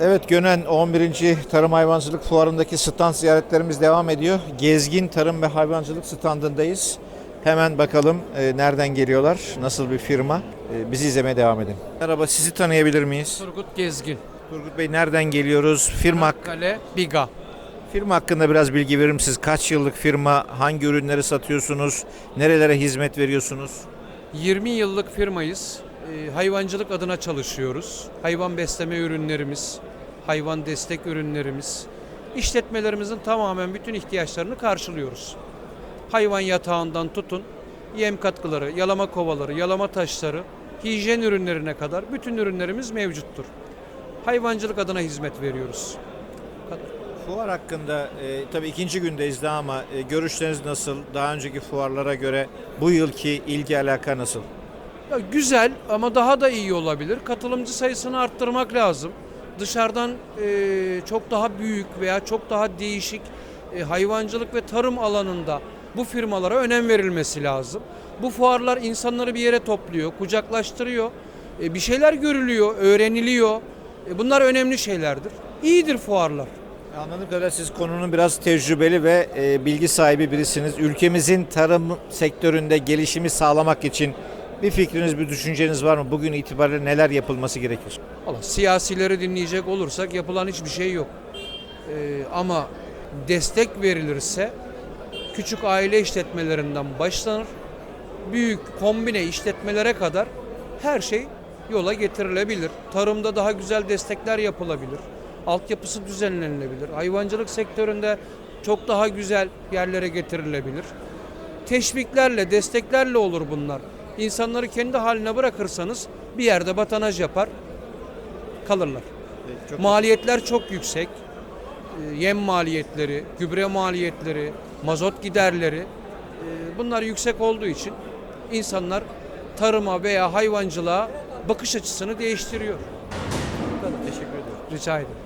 Evet Gönen 11. Tarım Hayvancılık Fuarı'ndaki stand ziyaretlerimiz devam ediyor. Gezgin Tarım ve Hayvancılık standındayız. Hemen bakalım e, nereden geliyorlar, nasıl bir firma. E, bizi izlemeye devam edin. Merhaba, sizi tanıyabilir miyiz? Turgut Gezgin, Turgut Bey nereden geliyoruz? Firma, Kale, Biga. firma hakkında biraz bilgi verir misiniz? Kaç yıllık firma, hangi ürünleri satıyorsunuz, nerelere hizmet veriyorsunuz? 20 yıllık firmayız. Ee, hayvancılık adına çalışıyoruz. Hayvan besleme ürünlerimiz, hayvan destek ürünlerimiz. İşletmelerimizin tamamen bütün ihtiyaçlarını karşılıyoruz. Hayvan yatağından tutun, yem katkıları, yalama kovaları, yalama taşları, hijyen ürünlerine kadar bütün ürünlerimiz mevcuttur. Hayvancılık adına hizmet veriyoruz. Fuar hakkında e, tabii ikinci gündeyiz daha ama e, görüşleriniz nasıl? Daha önceki fuarlara göre bu yılki ilgi alaka nasıl? Ya güzel ama daha da iyi olabilir. Katılımcı sayısını arttırmak lazım. Dışarıdan e, çok daha büyük veya çok daha değişik e, hayvancılık ve tarım alanında bu firmalara önem verilmesi lazım. Bu fuarlar insanları bir yere topluyor, kucaklaştırıyor. E, bir şeyler görülüyor, öğreniliyor. E, bunlar önemli şeylerdir. İyidir fuarlar. Anladığım kadarıyla siz konunun biraz tecrübeli ve e, bilgi sahibi birisiniz. Ülkemizin tarım sektöründe gelişimi sağlamak için bir fikriniz, bir düşünceniz var mı? Bugün itibariyle neler yapılması gerekir? Valla siyasileri dinleyecek olursak yapılan hiçbir şey yok. Ee, ama destek verilirse küçük aile işletmelerinden başlanır. Büyük kombine işletmelere kadar her şey yola getirilebilir. Tarımda daha güzel destekler yapılabilir. Altyapısı düzenlenilebilir. Hayvancılık sektöründe çok daha güzel yerlere getirilebilir. Teşviklerle, desteklerle olur bunlar. İnsanları kendi haline bırakırsanız bir yerde batanaj yapar, kalırlar. Maliyetler çok yüksek. Ee, Yem maliyetleri, gübre maliyetleri, mazot giderleri e, bunlar yüksek olduğu için insanlar tarıma veya hayvancılığa bakış açısını değiştiriyor. Teşekkür ederim. Rica ederim.